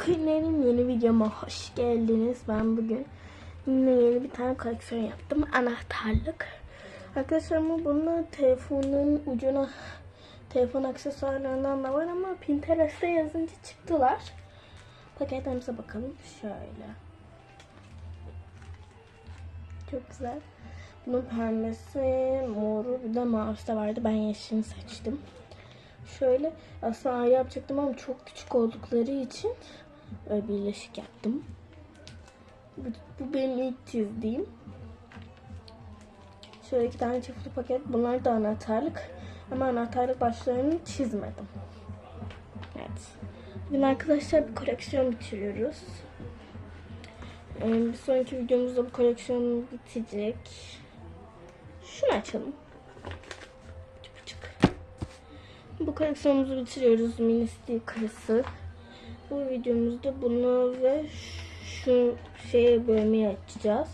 Kıymet'in yeni videoma hoş geldiniz. Ben bugün yeni bir tane koleksiyon yaptım. Anahtarlık. Arkadaşlar ama bunlar telefonun ucuna telefon aksesuarlarından da var ama Pinterest'te yazınca çıktılar. Paketlerimize bakalım. Şöyle. Çok güzel. Bunun pembesi, moru bir de mavisi de vardı. Ben yeşilini seçtim. Şöyle aslında ayrı yapacaktım ama çok küçük oldukları için öyle birleşik yaptım. Bu, bu benim ilk çizdiğim. Şöyle iki tane çiftli paket. Bunlar da anahtarlık. Ama anahtarlık başlarını çizmedim. Evet. Bugün arkadaşlar bir koleksiyon bitiriyoruz. Ee, bir sonraki videomuzda bu koleksiyon bitecek. Şunu açalım. Bu koleksiyonumuzu bitiriyoruz. Mini sticker'sı. Bu videomuzda bunu ve şu şey bölmeyi açacağız.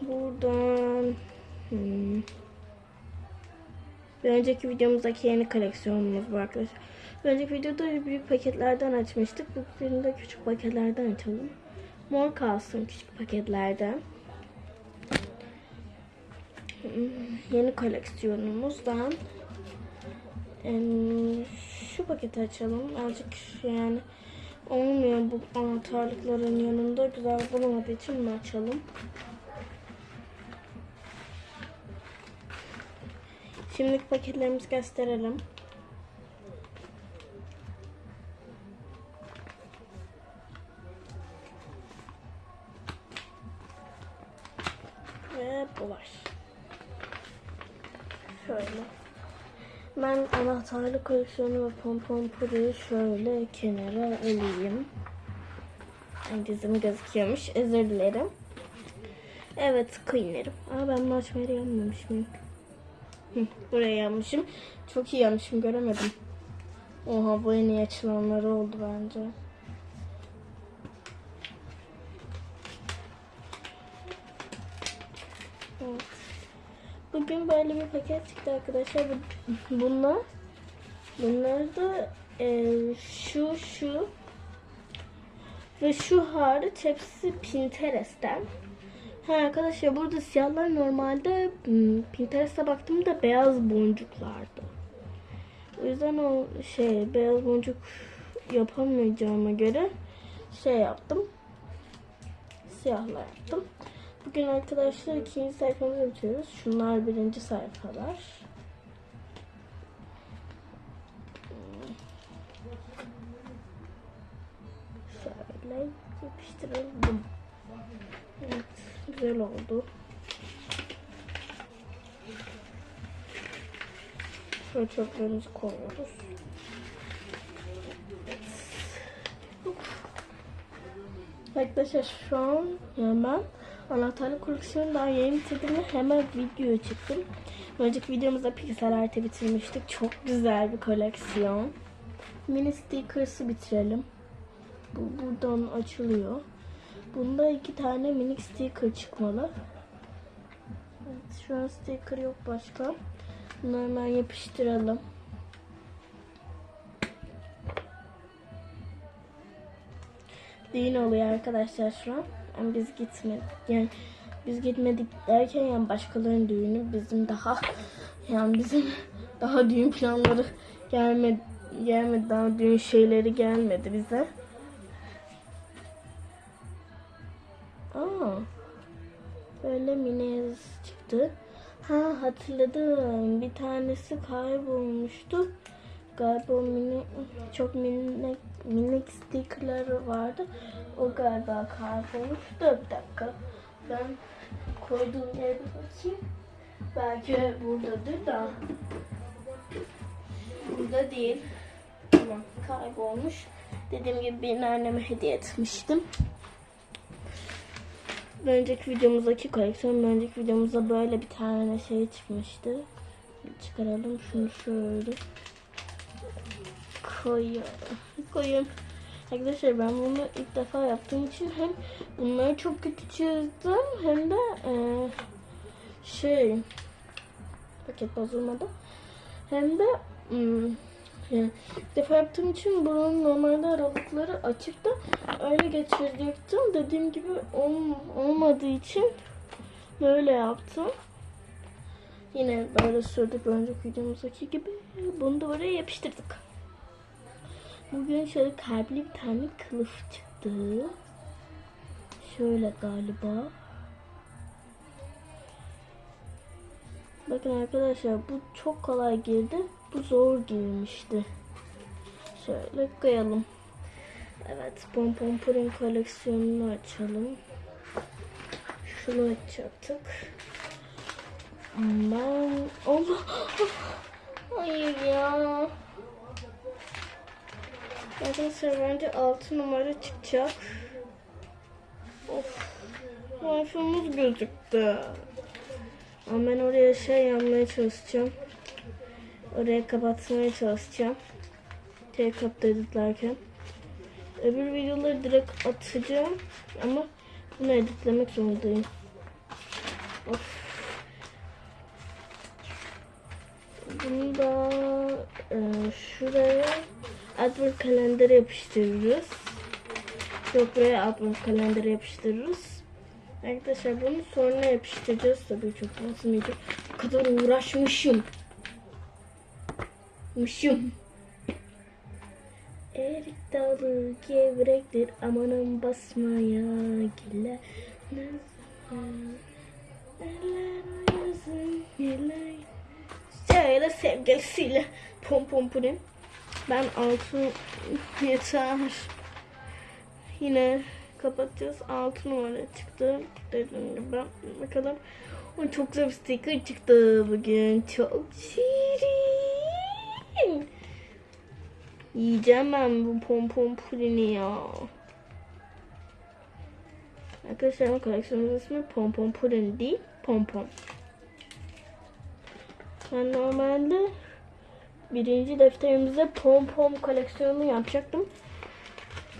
Buradan hmm. Bir önceki videomuzdaki yeni koleksiyonumuz bu arkadaşlar. Bir önceki videoda büyük paketlerden açmıştık. Bu de küçük paketlerden açalım. Mor kalsın küçük paketlerden. Hmm, Yeni koleksiyonumuzdan em, şu paketi açalım. Azıcık yani olmuyor bu anahtarlıkların yanında. Güzel bulamadığı için mi açalım? Şimdiki paketlerimizi gösterelim. Ve bu var. Şöyle. Ben anahtarlı koleksiyonu ve pompon puruyu şöyle kenara alayım. Ay, Dizim gözüküyormuş. Özür dilerim. Evet kıyınlarım. Aa ben bunu açmayı yanmamış mıyım? Hı, buraya yanmışım. Çok iyi yanmışım göremedim. Oha bu en iyi açılanları oldu bence. Bugün böyle bir paket çıktı arkadaşlar. Bu- Bunlar bunlar da e, şu şu ve şu hariç hepsi Pinterest'ten. Ha arkadaşlar burada siyahlar normalde hmm, Pinterest'e baktığımda beyaz boncuklardı. O yüzden o şey beyaz boncuk yapamayacağıma göre şey yaptım. Siyahla yaptım. Bugün arkadaşlar ikinci sayfamızı bitiriyoruz. Şunlar birinci sayfalar. Şöyle yapıştıralım. Evet, güzel oldu. Şöyle çöplerimizi koyuyoruz. Arkadaşlar şu an ben anahtarlık koleksiyonu daha yeni bitirdim hemen video çıktım. Önceki videomuzda piksel artı bitirmiştik. Çok güzel bir koleksiyon. Mini stickers'ı bitirelim. Bu buradan açılıyor. Bunda iki tane minik sticker çıkmalı. Evet, şu an sticker yok başka. Bunları hemen yapıştıralım. Düğün oluyor arkadaşlar şu an. Yani biz gitmedik. Yani biz gitmedik derken yani başkalarının düğünü bizim daha yani bizim daha düğün planları gelmedi gelmedi daha düğün şeyleri gelmedi bize. Aa, böyle mini çıktı. Ha hatırladım. Bir tanesi kaybolmuştu. Galiba o mini çok minik minik stickerlar vardı. O galiba kaybolmuş. Dur bir dakika. Ben koyduğum yere bakayım. Belki buradadır da. Burada değil. Tamam kaybolmuş. Dediğim gibi bir anneme hediye etmiştim. Önceki videomuzdaki koleksiyon, önceki videomuzda böyle bir tane şey çıkmıştı. Çıkaralım şunu şöyle. Koyuyorum. Koyuyorum. Arkadaşlar ben bunu ilk defa yaptığım için hem bunları çok kötü çizdim hem de e, şey paket bozulmadı. Hem de hmm, ilk defa yaptığım için buranın normalde aralıkları açık da öyle geçirecektim. Dediğim gibi ol- olmadığı için böyle yaptım. Yine böyle sürdük önceki videomuzdaki gibi. Bunu da buraya yapıştırdık. Bugün şöyle kalpli bir tane kılıf çıktı. Şöyle galiba. Bakın arkadaşlar bu çok kolay girdi. Bu zor girmişti. Şöyle koyalım. Evet pompon purin koleksiyonunu açalım. Şunu açacaktık. Ben... Allah! Hayır ya. Arkadaşlar bence 6 numara çıkacak. Of. Wi-Fi'miz gözüktü. Ama ben oraya şey yapmaya çalışacağım. Oraya kapatmaya çalışacağım. Tek kapta editlerken. Öbür videoları direkt atacağım. Ama bunu editlemek zorundayım. Of. Bunu da e, şuraya Advent kalendere yapıştırırız. Yok buraya Advent kalendere yapıştırırız. Arkadaşlar bunu sonra yapıştıracağız. Tabii çok basmayacak. Bu kadar uğraşmışım. Mışım. Erik dalı gevrektir amanın basmaya gelir. Şöyle sevgilisiyle pom pom purim. Ben altı yeter. Yine kapatacağız. 6 numara çıktı. Dediğim gibi bakalım. O çok güzel bir sticker çıktı bugün. Çok şirin. Yiyeceğim ben bu pompon pulini ya. Arkadaşlar koleksiyonun ismi pompon pulin değil. Pompon. Ben normalde birinci defterimize pompon koleksiyonunu yapacaktım.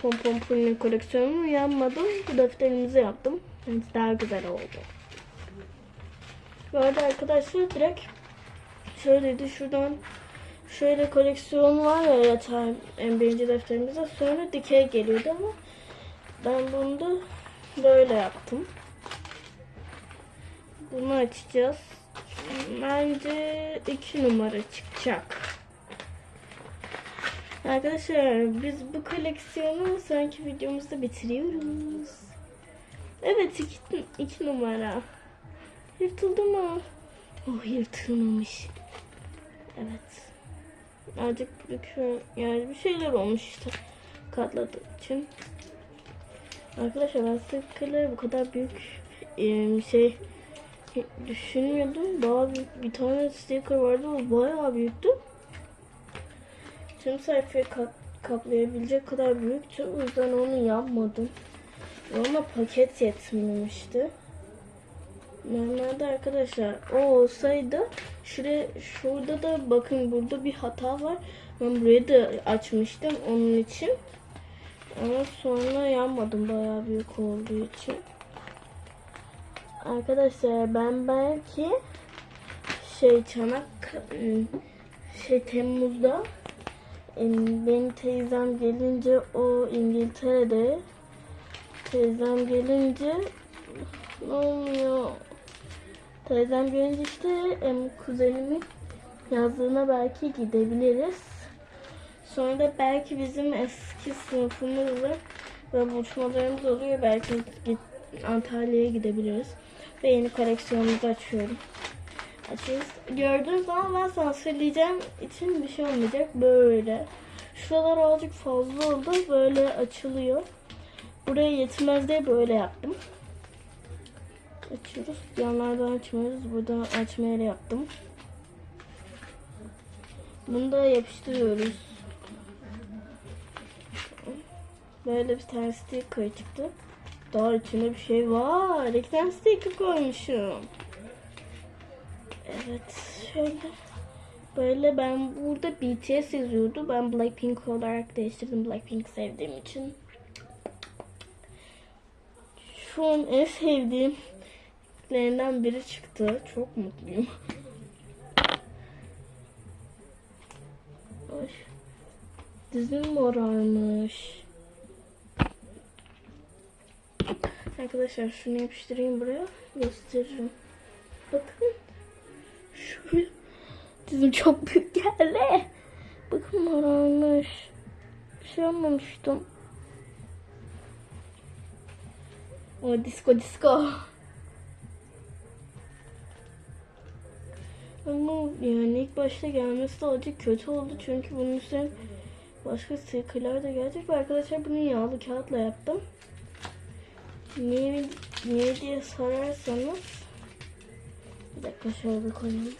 Pompon pulinin koleksiyonunu yapmadım. Bu defterimize yaptım. Yani daha güzel oldu. Bu arada arkadaşlar direkt şöyleydi şuradan şöyle koleksiyon var ya yatay en birinci defterimize sonra dikey geliyordu ama ben bunu da böyle yaptım. Bunu açacağız. Bence iki numara çıkacak. Arkadaşlar biz bu koleksiyonu sonraki videomuzda bitiriyoruz. Evet iki, iki numara. Yırtıldı mı? Oh yırtılmamış. Evet. Azıcık. Yani bir şeyler olmuş işte. Katladığı için. Arkadaşlar ben stickerları bu kadar büyük şey düşünmüyordum. Daha büyük bir tane sticker vardı. O bayağı büyüktü. Tüm sayfayı kap kaplayabilecek kadar büyüktü. O yüzden onu yapmadım. Ama paket yetmemişti. Normalde arkadaşlar o olsaydı şuraya şurada da bakın burada bir hata var. Ben burayı da açmıştım onun için. Ama sonra yanmadım bayağı büyük olduğu için. Arkadaşlar ben belki şey çanak şey Temmuz'da benim teyzem gelince o İngiltere'de. Teyzem gelince ne olmuyor teyzem gelince işte em, kuzenimin yazlığına belki gidebiliriz. Sonra da belki bizim eski sınıfımızla ve buluşmalarımız oluyor. Belki git, Antalya'ya gidebiliriz. Ve yeni koleksiyonumuzu açıyorum açıyoruz. Gördüğün zaman ben sana söyleyeceğim için bir şey olmayacak. Böyle. Şuralar azıcık fazla oldu. Böyle açılıyor. Buraya yetmez diye böyle yaptım. Açıyoruz. Yanlardan açmıyoruz. Buradan açmaya yaptım. Bunu da yapıştırıyoruz. Böyle bir tane sticker çıktı. Daha içinde bir şey var. Tane sticker koymuşum. Evet şöyle. Böyle ben burada BTS yazıyordu. Ben Blackpink olarak değiştirdim Blackpink sevdiğim için. Şu an en sevdiğimlerinden biri çıktı. Çok mutluyum. Dizim morarmış. Arkadaşlar şunu yapıştırayım buraya. Gösteririm. Bakın. Şöyle. Dizim çok büyük geldi. Bakın morarmış. Bir şey yapmamıştım. O disco disco. Ama yani ilk başta gelmesi de acı kötü oldu çünkü bunun üstüne başka stickerlar da gelecek ve arkadaşlar bunu yağlı kağıtla yaptım. Niye, niye diye sorarsanız bir dakika şöyle bir koyayım.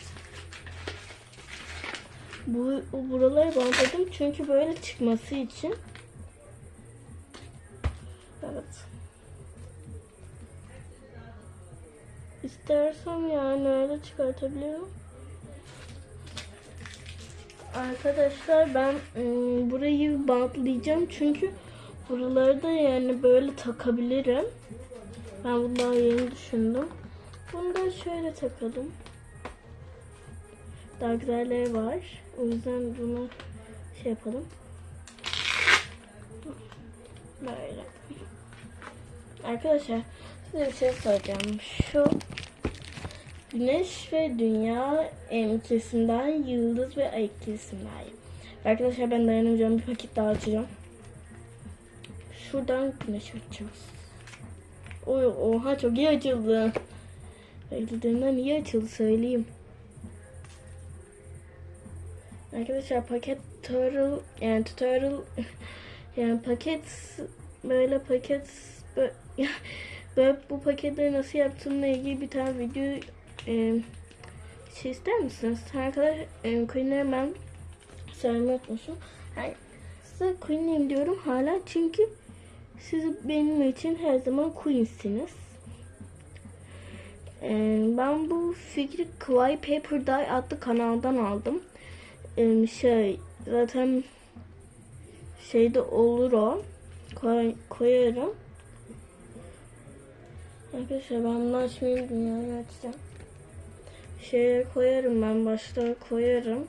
Bu bu buraları bantladım çünkü böyle çıkması için. Evet. İstersem yani öyle çıkartabilirim. Arkadaşlar ben ım, burayı bantlayacağım çünkü buraları da yani böyle takabilirim. Ben bunu daha yeni düşündüm. Bunu da şöyle takalım. Daha güzelleri var. O yüzden bunu şey yapalım. Böyle. Arkadaşlar size bir şey soracağım. Şu Güneş ve Dünya ikisinden Yıldız ve Ay ikisinden. Arkadaşlar ben dayanamayacağım bir paket daha açacağım. Şuradan güneş açacağız. Oy, oha çok iyi açıldı. Beklediğimden iyi açıldı söyleyeyim. Arkadaşlar paket tutorial yani tutorial yani paket böyle paket böyle, böyle bu paketleri nasıl yaptığımla ilgili bir tane video e, şey ister misiniz? Arkadaşlar e, Queen'leri ben söylemeyi unutmuşum. Yani size Queen'liyim diyorum hala çünkü siz benim için her zaman Queen'siniz. E, ben bu fikri Kawaii Paper Dye adlı kanaldan aldım. Şey zaten şeyde olur o. Koy, koyarım. Arkadaşlar ben bunu açmayayım dünyayı açacağım. Şeye koyarım ben başlığa koyarım.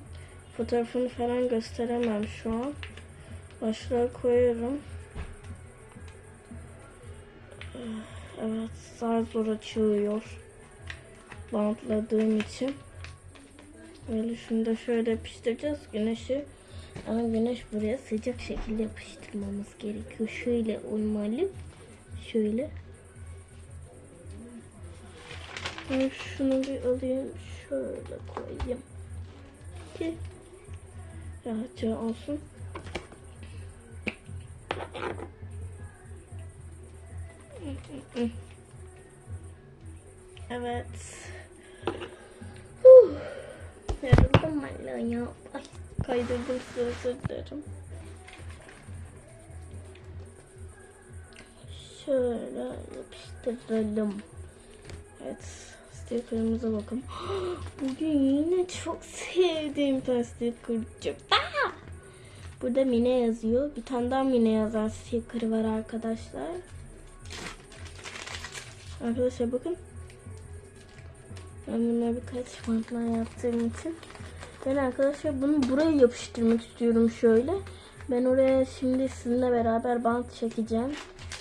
Fotoğrafını falan gösteremem şu an. Başlığa koyarım. Evet zar zor açılıyor. Bantladığım için. Böyle şunu da şöyle yapıştıracağız güneşi. Ama güneş buraya sıcak şekilde yapıştırmamız gerekiyor. Şöyle olmalı. Şöyle. Ben şunu bir alayım. Şöyle koyayım. Ki rahatça olsun. Evet. Yoruldum valla ya. Ay kaydırdım size özür dilerim. Şöyle yapıştıralım. Evet. Sticker'ımıza bakın. Bugün yine çok sevdiğim tane sticker çıktı. Burada Mine yazıyor. Bir tane daha Mine yazan sticker var arkadaşlar. Arkadaşlar bakın. Bunları birkaç bantla yaptığım için. Ben arkadaşlar bunu buraya yapıştırmak istiyorum şöyle. Ben oraya şimdi sizinle beraber bant çekeceğim.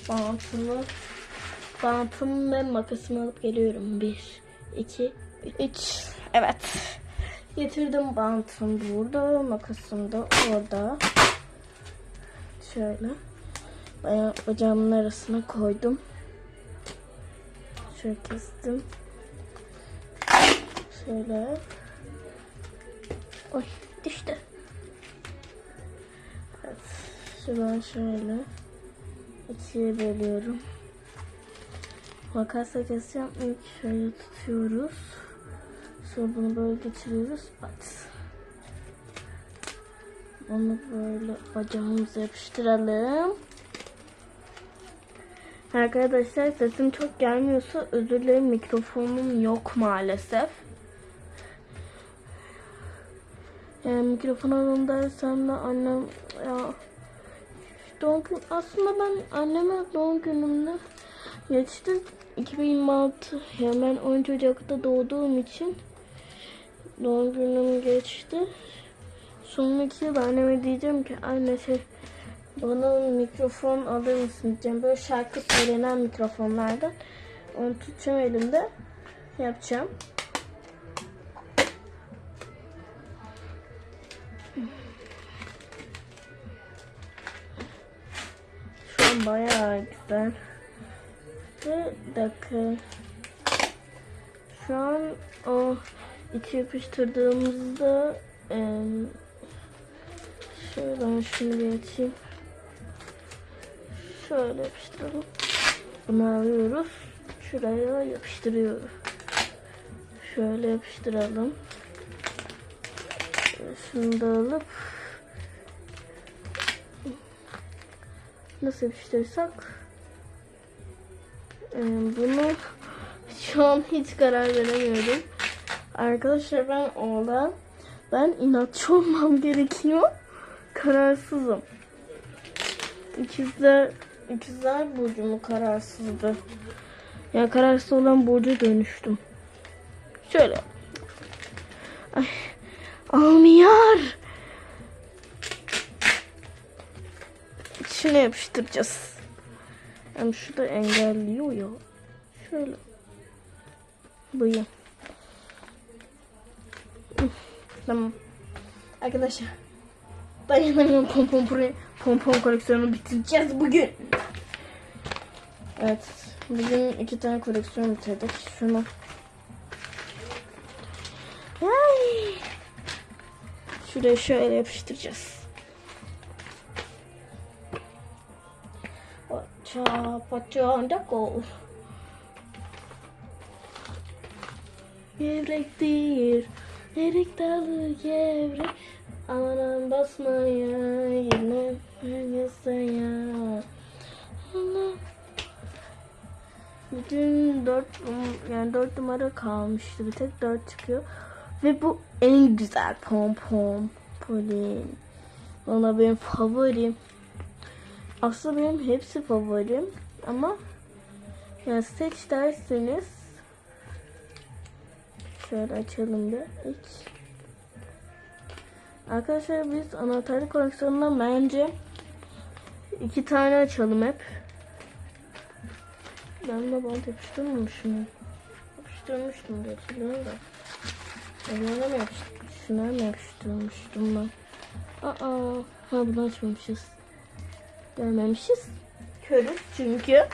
Bantımı, bantımı ve makasımı alıp geliyorum. Bir, iki, üç. Evet. Getirdim bantım burada, makasım da orada. Şöyle. Bacağımın arasına koydum. Şöyle kestim. Şöyle. Oy düştü. Evet. Şuradan şöyle. ikiye bölüyorum. Makasla keseceğim. İlk şöyle tutuyoruz. Sonra bunu böyle geçiriyoruz. At. Onu böyle bacağımıza yapıştıralım. Arkadaşlar sesim çok gelmiyorsa özür dilerim mikrofonum yok maalesef. Yani mikrofon alın dersem de annem ya doğum gün aslında ben anneme doğum günümde geçti 2026 yani ben 10 Ocak'ta doğduğum için doğum günüm geçti. Sonraki yıl anneme diyeceğim ki anne şey bana mikrofon alır mısın diyeceğim. Böyle şarkı söylenen mikrofonlardan. Onu tutacağım elimde. Yapacağım. Bayağı güzel. Bir dakika. Şu an o içi yapıştırdığımızda em, şöyle ben şunu bir açayım. Şöyle yapıştıralım. Bunu alıyoruz. Şuraya yapıştırıyoruz. Şöyle yapıştıralım. Şunu da alıp nasıl yapıştırsak em, bunu şu an hiç karar veremiyorum. Arkadaşlar ben oğlan. Ben inatçı olmam gerekiyor. Kararsızım. İkizler, ikizler burcumu kararsızdı. Ya kararsız olan burcu dönüştüm. Şöyle. Ay, almıyor. İçine yapıştıracağız. Hem şu da engelliyor ya. Şöyle. Buyur. Tamam. Arkadaşlar. Dayanamıyorum pompon buraya. Pompon koleksiyonunu bitireceğiz bugün. Evet. Bugün iki tane koleksiyon bitirdik. Şunu. Ay. Şuraya şöyle yapıştıracağız. Paça paça da kol. Gevrektir, erik dalı gevrek. Aman basmaya, yine yasaya. Allah. Bütün dört, yani dört numara kalmıştı. Bir tek dört çıkıyor. Ve bu en güzel pompon. Polin. Valla benim favorim. Aslında benim hepsi favorim. Ama yani seç derseniz Şöyle açalım bir ilk. Arkadaşlar biz anahtarlık koleksiyonundan bence iki tane açalım hep. Ben de bant yapıştırmamışım. Yapıştırmıştım diye hatırlıyorum da. Onlara mı yapıştırmıştım? Şuna mı yapıştırmıştım ben? Aa, ha bunu açmamışız. Görmemişiz. Körüz çünkü.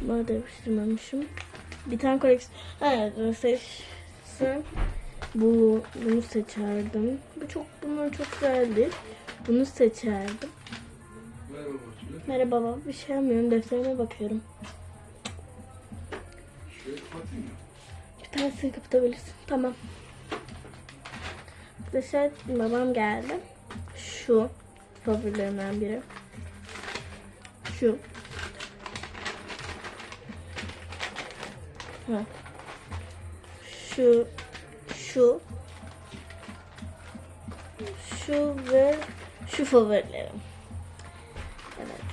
Bunu da yapıştırmamışım. Bir tane koleksiyon. Evet, seçsem bu bunu seçerdim. Bu çok bunlar çok güzeldi. Bunu seçerdim. Merhaba. Merhaba baba. Bir şey yapmıyorum. Defterime bakıyorum. Şöyle kapatayım mı? Bir tanesini kapatabilirsin. Tamam. Arkadaşlar babam geldi. Şu favorilerimden biri. Şu. Ha. Şu. Şu. Şu ve şu favorilerim. Evet.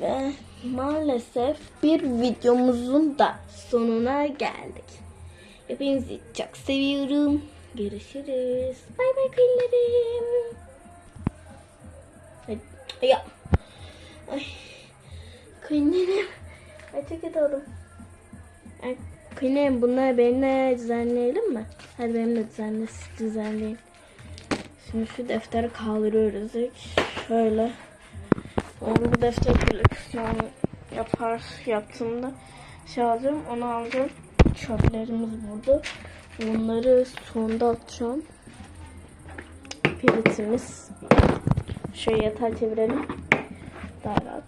Ve maalesef bir videomuzun da sonuna geldik. Hepinizi çok seviyorum. Görüşürüz. Bay bay kıyılarım. Ya. Ay. Kıyılarım. Ay çok kötü oldum. Ay, kıyılarım bunları benimle düzenleyelim mi? Hadi benimle düzenle, düzenleyin. Şimdi şu defteri kaldırıyoruz. Şöyle. Onu bu defter koleksiyonu yapar yaptığımda şey alacağım onu alacağım. Çöplerimiz burada. Bunları sonda atacağım. Piritimiz. Şöyle yatağa çevirelim. Daha rahat.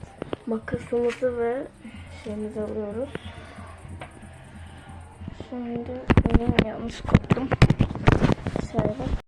Makasımızı ve şeyimizi alıyoruz. Şimdi bunu yanlış koydum. Şöyle.